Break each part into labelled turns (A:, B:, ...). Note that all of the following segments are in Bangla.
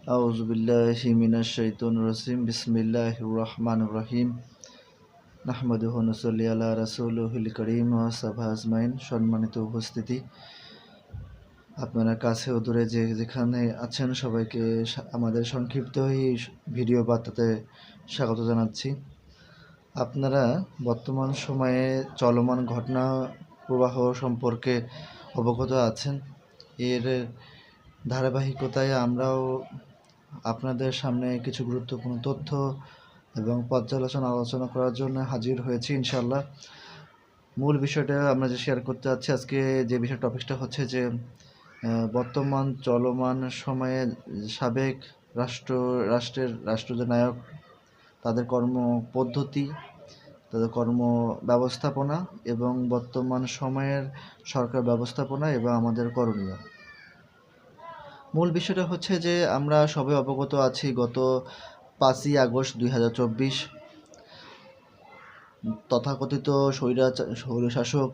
A: أعوذ بالله من الشيطان الرجيم بسم الله الرحمن الرحيم নাহমাদুহু নসল্লি আলা রাসূলুহুল করিম ওয়া সাহবা আজমাইন সম্মানিত উপস্থিতি আপনারা কাছে ও দূরে যে যেখানে আছেন সবাইকে সা- আমাদের সংক্ষিপ্ত এই ভিডিও বার্তাতে স্বাগত জানাচ্ছি আপনারা বর্তমান সময়ে চলমান ঘটনা প্রবাহ সম্পর্কে অবগত আছেন এর ধারাবাহিকতায় আমরাও আপনাদের সামনে কিছু গুরুত্বপূর্ণ তথ্য এবং পর্যালোচনা আলোচনা করার জন্য হাজির হয়েছি ইনশাল্লাহ মূল বিষয়টা আমরা যে শেয়ার করতে যাচ্ছি আজকে, যে বিষয় টপিকটা হচ্ছে যে বর্তমান চলমান সময়ে সাবেক রাষ্ট্র, রাষ্ট্রের রাষ্ট্র যে নায়ক, তাদের কর্ম পদ্ধতি তাদের কর্ম ব্যবস্থাপনা এবং বর্তমান সময়ের সরকার ব্যবস্থাপনা এবং আমাদের করণীয়। মূল বিষয়টা হচ্ছে যে আমরা সবে অবগত আছি গত পাঁচই আগস্ট দুই হাজার চব্বিশ তথাকথিত স্বৈরা স্বৈরশাসক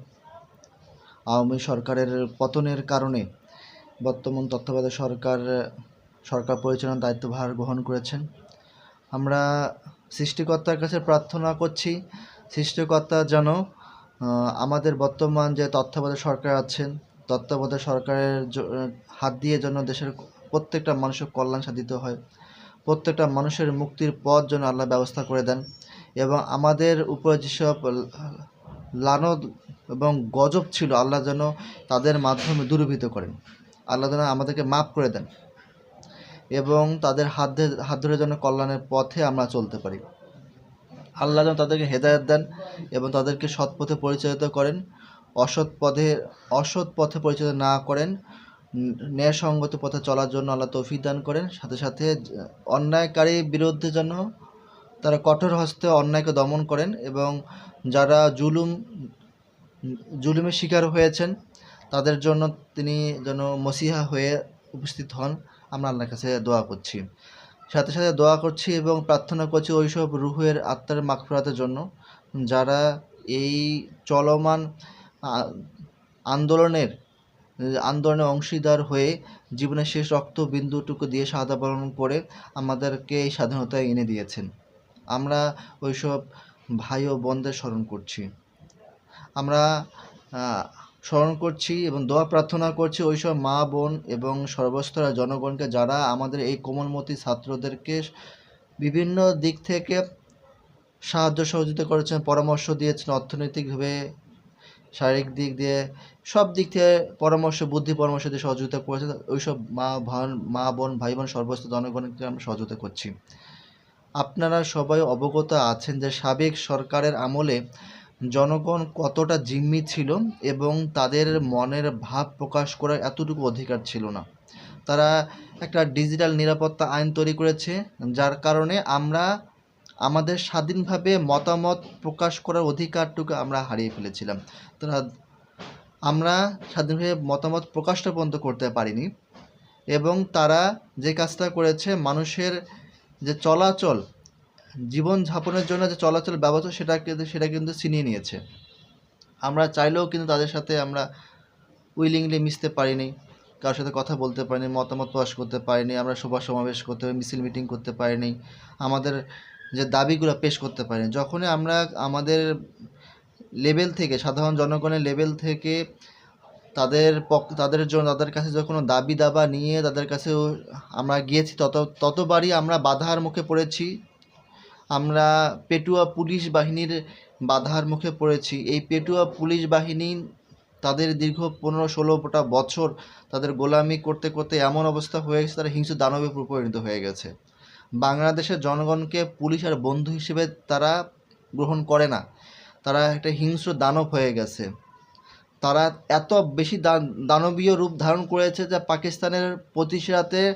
A: আওয়ামী সরকারের পতনের কারণে বর্তমান তত্ত্বাবধায়ক সরকার সরকার পরিচালনার দায়িত্বভার গ্রহণ করেছেন। আমরা সৃষ্টিকর্তার কাছে প্রার্থনা করছি, সৃষ্টিকর্তা যেন আমাদের বর্তমান যে তত্ত্বাবধায়ক সরকার আছেন তত্ত্বাবধায়ক সরকারের হাত দিয়ে যেন দেশের প্রত্যেকটা মানুষের কল্যাণ সাধিত হয়। প্রত্যেকটা মানুষের মুক্তির পথ যেন আল্লাহ ব্যবস্থা করে দেন এবং আমাদের উপরে যেসব ল- লানত এবং গজব ছিল, আল্লাহ যেন তাদের মাধ্যমে দূরীভূত করেন। আল্লাহ যেন আমাদেরকে মাফ করে দেন এবং তাদের হাত হাত ধরে যেন কল্যাণের পথে আমরা চলতে পারি। আল্লাহ যেন তাদেরকে হেদায়ত দেন এবং তাদেরকে সৎ পথে পরিচালিত করেন। অসৎ পথে অসৎ পথে পরিচালিত না করেন ন্যায়সঙ্গত পথে চলার জন্য আল্লাহ তৌফিক দান করেন। সাথে সাথে অন্যায়কারী বিরুদ্ধে যেন তারা কঠোর হস্তে অন্যায়কে দমন করেন এবং যারা জুলুম, জুলুমের শিকার হয়েছেন, তাদের জন্য তিনি যেন মসিহা হয়ে উপস্থিত হন। আমরা আল্লাহর কাছে দোয়া করছি। সাথে সাথে দোয়া করছি এবং প্রার্থনা করছি ওইসব রুহের আত্মার মাগফিরাতের জন্য। যারা এই চলমান আন্দোলনের, আন্দোলনে অংশীদার হয়ে জীবনের শেষ রক্ত বিন্দুটুকু দিয়ে সাদা বরণ করে আমাদেরকে এই স্বাধীনতা এনে দিয়েছেন। আমরা ওইসব ভাই ও বোনদের স্মরণ করছি। আমরা স্মরণ করছি এবং দোয়া প্রার্থনা করছি ওইসব মা, বোন এবং সর্বস্তরের জনগণকে যারা আমাদের এই কোমলমতি ছাত্রদেরকে বিভিন্ন দিক থেকে সাহায্য সহযোগিতা করেছেন, পরামর্শ দিয়েছেন, অর্থনৈতিকভাবে শারীরিক দিক দিয়ে সব দিক থেকে পরামর্শ, বুদ্ধি পরামর্শ দিয়ে সহযোগিতা করেছেন ওইসব মা ভান, মা বোন, ভাই বোন সর্বস্ত জনগণকে আমরা সহযোগিতা করছি। আপনারা সবাই অবগত আছেন যে সাবেক সরকারের আমলে জনগণ কতটা জিম্মি ছিল এবং তাদের মনের ভাব প্রকাশ করার এতটুকু অধিকার ছিল না। তারা একটা ডিজিটাল নিরাপত্তা আইন তৈরি করেছে, যার কারণে আমরা আমাদের স্বাধীনভাবে মতামত প্রকাশ করার অধিকারটুকু আমরা হারিয়ে ফেলেছিলাম। তারা আমরা স্বাধীনভাবে মতামত প্রকাশটা পর্যন্ত করতে পারিনি এবং তারা যে কাজটা করেছে, মানুষের যে চলাচল, জীবন যাপনের জন্য যে চলাচল ব্যবস্থা, সেটা কিন্তু সেটা কিন্তু ছিনিয়ে নিয়েছে। আমরা চাইলেও কিন্তু তাদের সাথে আমরা উইলিংলি মিশতে পারিনি, কারোর সাথে কথা বলতে পারিনি, মতামত প্রকাশ করতে পারিনি, আমরা সভা সমাবেশ করতে পারি মিছিল মিটিং করতে পারিনি, আমাদের যে দাবিগুলো পেশ করতে পারিনি। যখনই আমরা আমাদের লেভেল থেকে, সাধারণ জনগণের লেভেল থেকে তাদের পক্ষ তাদের জন্য তাদের কাছে যখন দাবি দাবা নিয়ে তাদের কাছেও আমরা গিয়েছি, তত, ততবারই আমরা বাধার মুখে পড়েছি। আমরা পেটুয়া পুলিশ বাহিনীর বাধার মুখে পড়েছি। এই পেটুয়া পুলিশ বাহিনী তাদের দীর্ঘ পনেরো ষোলোটা বছর তাদের গোলামি করতে করতে এমন অবস্থা হয়ে গেছে, তারা হিংস্র দানবে পরিণত হয়ে গেছে। বাংলাদেশের জনগণকে পুলিশ আর বন্ধু হিসেবে তারা গ্রহণ করে না। তারা একটা হিংস্র দানব হয়ে গেছে। তারা এত বেশি দান- দানবীয় রূপ ধারণ করেছে যে পাকিস্তানের প্রতিশোধে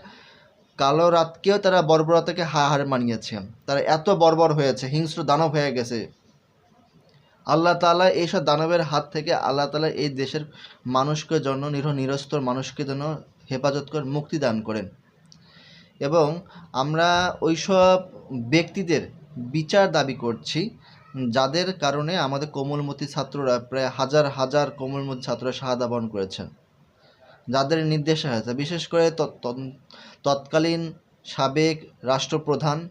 A: কালো রাতকেও তারা বর্বরতাকে হার মানিয়েছে। তারা এত বর্বর হয়েছে, হিংস্র দানব হয়ে গেছে। আল্লাহ তাআলা এইসব দানবের হাত থেকে আল্লাহ তাআলা এই দেশের মানুষকে জন্য নিরহ নিরস্তর মানুষকে যেন হেফাজত করে মুক্তি দান করেন। এবং আমরা ওইসব ব্যক্তিদের বিচার দাবি করছি যাদের কারণে আমাদের কোমলমতি ছাত্ররা প্রায় হাজার হাজার কোমলমতি ছাত্ররা শাহাদা বরণ করেছেন, যাদের নির্দেশে হয়েছে। বিশেষ করে তৎ- তৎ- তৎকালীন সাবেক রাষ্ট্রপ্রধান,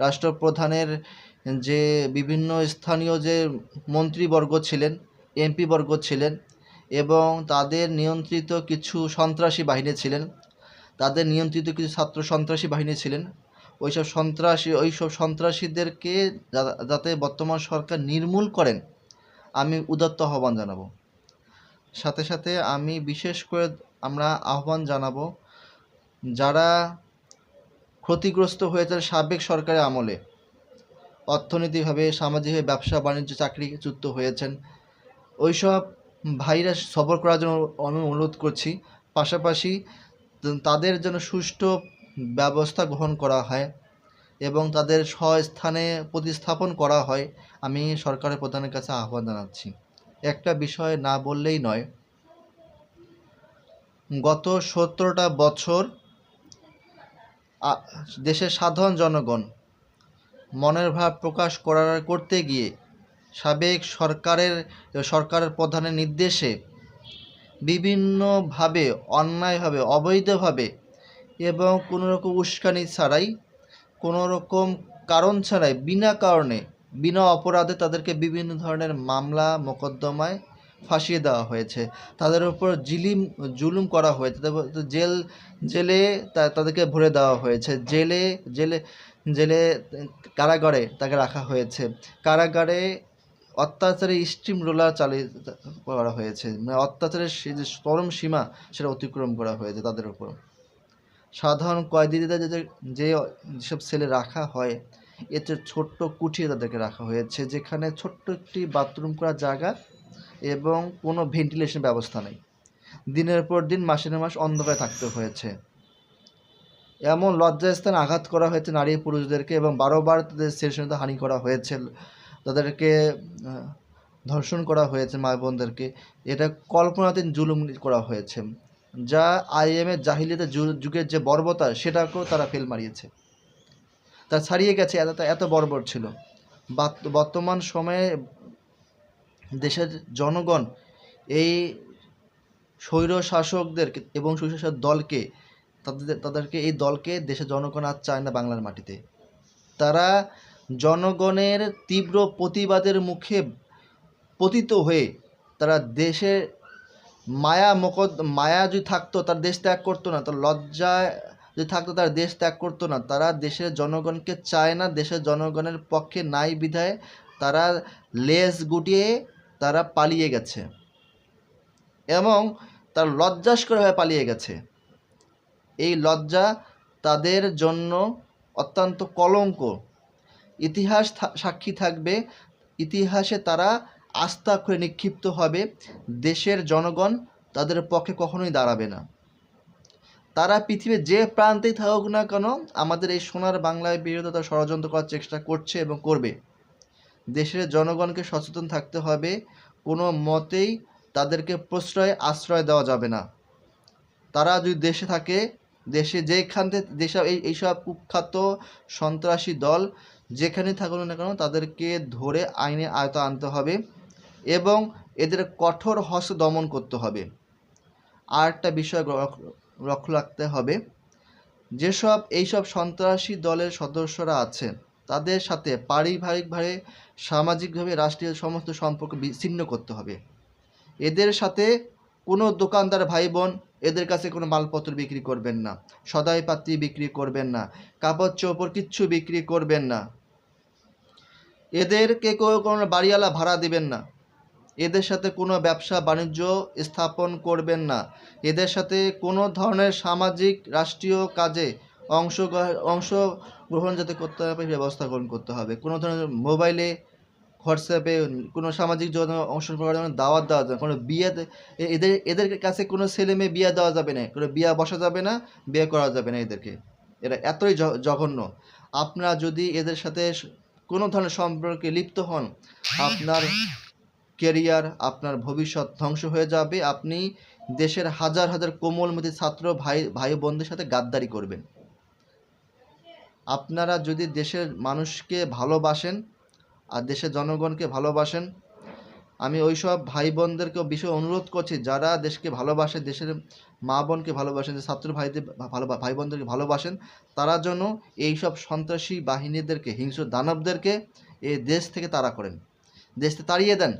A: রাষ্ট্রপ্রধানের যে বিভিন্ন স্থানীয় যে মন্ত্রীবর্গ ছিলেন, এমপিবর্গ ছিলেন এবং তাদের নিয়ন্ত্রিত কিছু সন্ত্রাসী বাহিনী ছিলেন, তাদের নিয়ন্ত্রিত কিছু ছাত্র সন্ত্রাসী বাহিনী ছিলেন ওইসব সন্ত্রাসী, ওইসব সন্ত্রাসীদেরকে যাতে বর্তমান সরকার নির্মূল করেন, আমি উদাত্ত আহ্বান জানাব। সাথে সাথে আমি বিশেষ করে আমরা আহ্বান জানাব, যারা ক্ষতিগ্রস্ত হয়েছেন সাবেক সরকারের আমলে, অর্থনৈতিকভাবে, সামাজিকভাবে ব্যবসা, বাণিজ্য চাকরি চাকরিচ্যুত হয়েছেন, ওইসব ভাইরা সবর করার জন্য আমি অনুরোধ করছি। পাশাপাশি তাদের জন্য সুষ্ঠু ব্যবস্থা গ্রহণ করা হয় এবং তাদের স্বস্থানে প্রতিস্থাপন করা হয়, আমি সরকারের প্রধানের কাছে আহ্বান জানাচ্ছি। একটা বিষয় না বললেই নয়, গত সত্তরটা বছর দেশের সাধারণ জনগণ মনের ভাব প্রকাশ করার, করতে গিয়ে সাবেক সরকারের সরকারের প্রধানের নির্দেশে বিভিন্নভাবে, অন্যায়ভাবে, অবৈধভাবে এবং কোনো রকম উস্কানি ছাড়াই, কোনো রকম কারণ ছাড়াই, বিনা কারণে, বিনা অপরাধে তাদেরকে বিভিন্ন ধরনের মামলা, মোকদ্দমায় ফাঁসিয়ে দেওয়া হয়েছে। তাদের উপর জিলিম, জুলুম করা হয়েছে। জেল, জেলে তাদেরকে ভরে দেওয়া হয়েছে। জেলে জেলে জেলে কারাগারে তাকে রাখা হয়েছে। কারাগারে অত্যাচারে স্টিম রোলার চালিয়ে করা হয়েছে। মানে অত্যাচারের যে চরম সীমা, সেটা অতিক্রম করা হয়েছে তাদের উপর। সাধারণ কয়েদিদের যে যেসব সেলে রাখা হয়, এতে ছোট্ট কুঠিয়ে তাদেরকে রাখা হয়েছে, যেখানে ছোট্ট একটি বাথরুম করার জায়গা এবং কোনো ভেন্টিলেশন ব্যবস্থা নেই। দিনের পর দিন মাসের মাস অন্ধকারে থাকতে হয়েছে। এমন লজ্জাস্থানে আঘাত করা হয়েছে নারী পুরুষদেরকে এবং বারোবার তাদের সেশনতে হানি করা হয়েছে। তাদেরকে ধর্ষণ করা হয়েছে মা বোনদেরকে এটা কল্পনাতীত জুলুম করা হয়েছে। যা আইএমের জাহিলিতে যুগের যে বর্বতা সেটাকেও তারা ফেল মারিয়েছে। তা ছাড়িয়ে গেছে, এত এত বর্বর ছিল। বর্তমান সময়ে দেশের জনগণ এই স্বৈর শাসকদের এবং সুশাসক দলকে, তাদের তাদেরকে এই দলকে দেশের জনগণ আর চায় না বাংলার মাটিতে। তারা জনগণের তীব্র প্রতিবাদের মুখে পতিত হয়ে তারা দেশে মায়া মকদ মায়া যদি থাকতো, তার দেশ ত্যাগ করতো না, তার লজ্জায় যদি থাকতো, তার দেশ ত্যাগ করতো না, তারা দেশের জনগণকে চায় না, দেশের জনগণের পক্ষে নাই বিধায় তারা লেজ গুটিয়ে তারা পালিয়ে গেছে। এবং তার লজ্জাস্করভাবে পালিয়ে গেছে। এই লজ্জা তাদের জন্য অত্যন্ত কলঙ্ক। ইতিহাস সাক্ষী থাকবে। ইতিহাসে তারা আস্থা করে নিক্ষিপ্ত হবে দেশের জনগণ তাদের পক্ষে কখনোই দাঁড়াবে না। তারা পৃথিবীর যে প্রান্তেই থাকুক না কেন আমাদের এই সোনার বাংলায় বিরোধী তারা ষড়যন্ত্র করার চেষ্টা করছে এবং করবে। দেশের জনগণকে সচেতন থাকতে হবে, কোনো মতেই তাদেরকে প্রশ্রয়, আশ্রয় দেওয়া যাবে না। তারা যদি দেশে থাকে, দেশে যেখান থেকে যেসব এই, এইসব কুখ্যাত সন্ত্রাসী দল যেখানে থাকুন না কেন তাদেরকে ধরে আইনে আয়ত আনতে হবে এবং এদের কঠোর হস্ত দমন করতে হবে। আর একটা বিষয় লক্ষ্য রাখতে হবে, যেসব, এইসব সন্ত্রাসী দলের সদস্যরা আছেন তাদের সাথে পারিবারিকভাবে, সামাজিকভাবে রাষ্ট্রীয় সমস্ত সম্পর্ক বিচ্ছিন্ন করতে হবে। এদের সাথে কোনো দোকানদার ভাই বোন এদের কাছে কোনো মালপত্র বিক্রি করবেন না, সদাই পাত্রী বিক্রি করবেন না, কাপড় চোপড় কিচ্ছু বিক্রি করবেন না। এদেরকে কোনো বাড়িওয়ালা ভাড়া দিবেন না। এদের সাথে কোনো ব্যবসা বাণিজ্য স্থাপন করবেন না। এদের সাথে কোনো ধরনের সামাজিক, রাষ্ট্রীয় কাজে অংশ অংশগ্রহণ যাতে করতে হবে ব্যবস্থা গ্রহণ করতে হবে। কোনো ধরনের মোবাইলে, হোয়াটসঅ্যাপে, কোনো সামাজিক যোগাযোগ অংশগ্রহণ জন্য দাওয়াত দেওয়া যাবে কোনো বিয়ে দে- এ- এদের এদের কাছে কোনো ছেলে মেয়ে বিয়ে দেওয়া যাবে না। কোনো বিয়ে বসা যাবে না, বিয়ে করা যাবে না এদেরকে। এরা এতই জঘন্য। আপনারা যদি এদের সাথে কোনো ধরনের সম্পর্কে লিপ্ত হন, আপনার কেরিয়ার আপনার ভবিষ্যৎ ধ্বংস হয়ে যাবে। আপনি দেশের হাজার হাজার কোমলমতি ছাত্র, ভাই ভাই বোনদের সাথে গাদ্দারি করবেন। আপনারা যদি দেশের মানুষকে ভালোবাসেন আর দেশের জনগণকে ভালোবাসেন আমি ওই সব ভাই বোনদেরকেও বিষয়ে অনুরোধ করছি, যারা দেশকে ভালোবাসে, দেশের মা বোনকে ভালোবাসেন, যে ছাত্র ভাইদের ভালো ভাই বোনদেরকে ভালোবাসেন, তারা যেন এইসব সন্ত্রাসী বাহিনীদেরকে, হিংস্র দানবদেরকে এই দেশ থেকে তাড়া করেন। দেশ তাড়িয়ে দেন।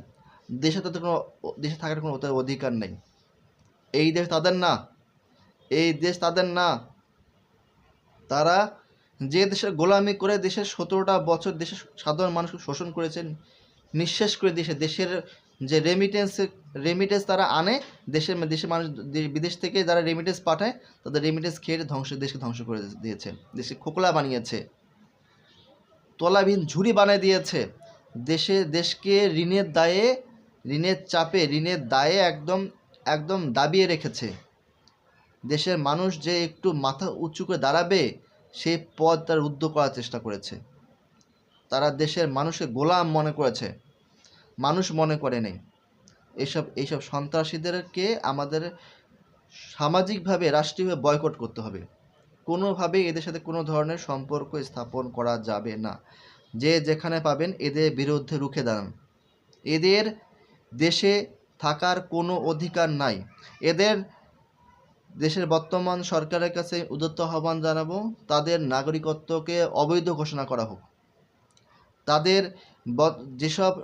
A: দেশে তাদের কোনো, দেশে থাকার কোনো অধিকার নেই। এই দেশ তাদের না। এই দেশ তাদের না। তারা যে দেশের গোলামি করে দেশের সতেরোটা বছর দেশের সাধারণ মানুষকে শোষণ করেছেন নিঃশেষ করে দিয়েছে। দেশের যে রেমিটেন্স রেমিটেন্স তারা আনে, দেশের দেশের মানুষ বিদেশ থেকে যারা রেমিটেন্স পাঠায়, তাদের রেমিটেন্স খেয়ে ধ্বংস দেশকে ধ্বংস করে দিয়েছে। দেশে খোকলা বানিয়েছে। তলাবিহীন ঝুড়ি বানিয়ে দিয়েছে। দেশে দেশকে ঋণের দায়ে, ঋণের চাপে, ঋণের দায়ে একদম একদম দাবিয়ে রেখেছে। দেশের মানুষ যে একটু মাথা উঁচু করে দাঁড়াবে সেই পদ তার রুদ্ধ করার চেষ্টা করেছে। তারা দেশের মানুষকে গোলাম মনে করেছে। মানুষ মনে করে নেই। এইসব এইসব সন্ত্রাসীদেরকে আমাদের সামাজিকভাবে, রাষ্ট্রীয়ভাবে বয়কট করতে হবে। কোনোভাবেই এদের সাথে কোনো ধরনের সম্পর্ক স্থাপন করা যাবে না। যে যেখানে পাবেন এদের বিরুদ্ধে রুখে দাঁড়ান। এদের দেশে থাকার কোনো অধিকার নাই। এদের দেশের বর্তমান সরকারের কাছে উদত্ত আহ্বান জানাব, তাদের নাগরিকত্বকে অবৈধ ঘোষণা করা হোক। তাদের যেসব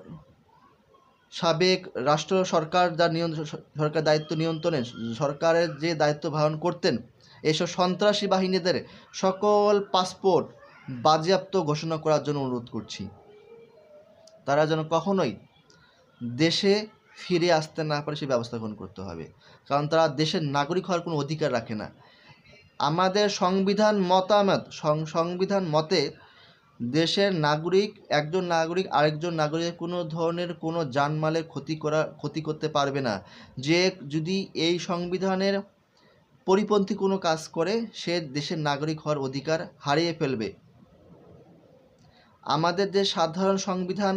A: সাবেক রাষ্ট্র সরকার যার নিয়ন্ত্রণ, সরকার দায়িত্ব নিয়ন্ত্রণে, সরকারের যে দায়িত্ব পালন করতেন এইসব সন্ত্রাসী বাহিনীদের সকল পাসপোর্ট বাজেয়াপ্ত ঘোষণা করার জন্য অনুরোধ করছি। তারা যেন কখনোই দেশে ফিরে আসতে না পারে সেই ব্যবস্থা গ্রহণ করতে হবে। কারণ তারা দেশের নাগরিক হওয়ার কোনো অধিকার রাখে না। আমাদের সংবিধান মতামত, সং- সংবিধান মতে দেশের নাগরিক, একজন নাগরিক, আরেকজন নাগরিকের কোনো ধরনের কোনো জানমালের ক্ষতি করা, ক্ষতি করতে পারবে না। যে যদি এই সংবিধানের পরিপন্থী কোনো কাজ করে, সে দেশের নাগরিক হওয়ার অধিকার হারিয়ে ফেলবে। আমাদের যে সাধারণ সংবিধান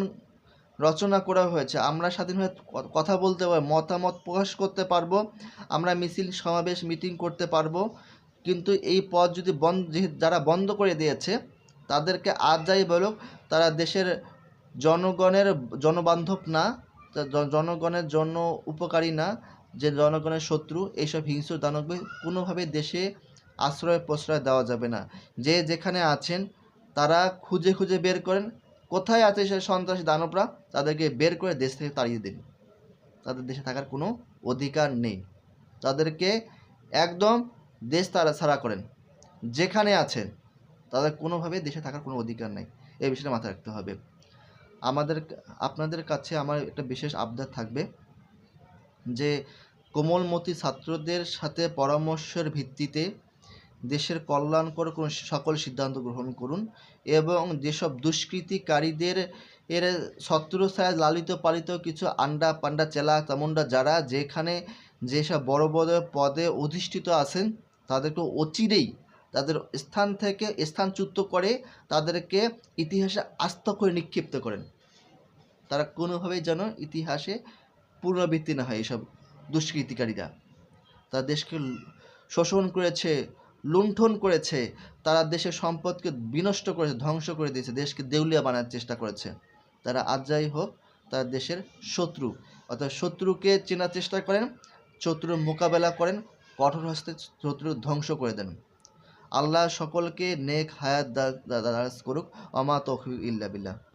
A: রচনা করা হয়েছে, আমরা স্বাধীনভাবে কথা বলতে পারব, মতামত প্রকাশ করতে পারব, আমরা মিছিল, সমাবেশ, মিটিং করতে পারব, কিন্তু এই পথ যদি বন্ধ, যারা বন্ধ করে দিয়েছে তাদেরকে আর যাই বলুক, তারা দেশের জনগণের জনবান্ধব না জনগণের জন্য উপকারী না, যে জনগণের শত্রু, এইসব হিংস্র দানবকে কোনোভাবে দেশে আশ্রয় প্রশ্রয় দেওয়া যাবে না। যে যেখানে আছেন, তারা খুঁজে খুঁজে বের করেন, কোথায় আছে সে সন্ত্রাসী দানবরা, তাদেরকে বের করে দেশ থেকে তাড়িয়ে দিন। তাদের দেশে থাকার কোনো অধিকার নেই। তাদেরকে একদম দেশ তারা ছাড়া করেন। যেখানে আছেন তাদের কোনোভাবে দেশে থাকার কোনো অধিকার নেই। এই বিষয়টা মাথায় রাখতে হবে। আমাদের আপনাদের কাছে আমার একটা বিশেষ আবদার থাকবে যে কোমলমতি ছাত্রদের সাথে পরামর্শের ভিত্তিতে দেশের কল্যাণকর কোনো সকল সিদ্ধান্ত গ্রহণ করুন এবং যেসব দুষ্কৃতিকারীদের এর শত্রু ছত্রছায়া লালিত পালিত কিছু আন্ডা পান্ডা চেলা তামুন্ডা যারা যেখানে যেসব বড় বড় পদে অধিষ্ঠিত আছেন, তাদেরকে অচিরেই তাদের স্থান থেকে স্থানচ্যুত করে তাদেরকে ইতিহাসে আস্ত করে নিক্ষিপ্ত করেন। তারা কোনোভাবেই যেন ইতিহাসে পুনরাবৃত্তি না হয় এসব দুষ্কৃতিকারীরা। তারা দেশকে শোষণ করেছে, লুণ্ঠন করেছে, তারা দেশের সম্পদকে বিনষ্ট করেছে, ধ্বংস করে দিয়েছে, দেশকে দেউলিয়া বানার চেষ্টা করেছে। তারা আজ যাই হোক, তারা দেশের শত্রু। অর্থাৎ শত্রুকে চেনার চেষ্টা করেন, শত্রুর মোকাবেলা করেন, কঠোর হস্তে শত্রু ধ্বংস করে দেন। আল্লাহ সকলকে নেক হায়াত দা- দা- দারাজ করুক অমাত ইল্লা বিল্লাহ।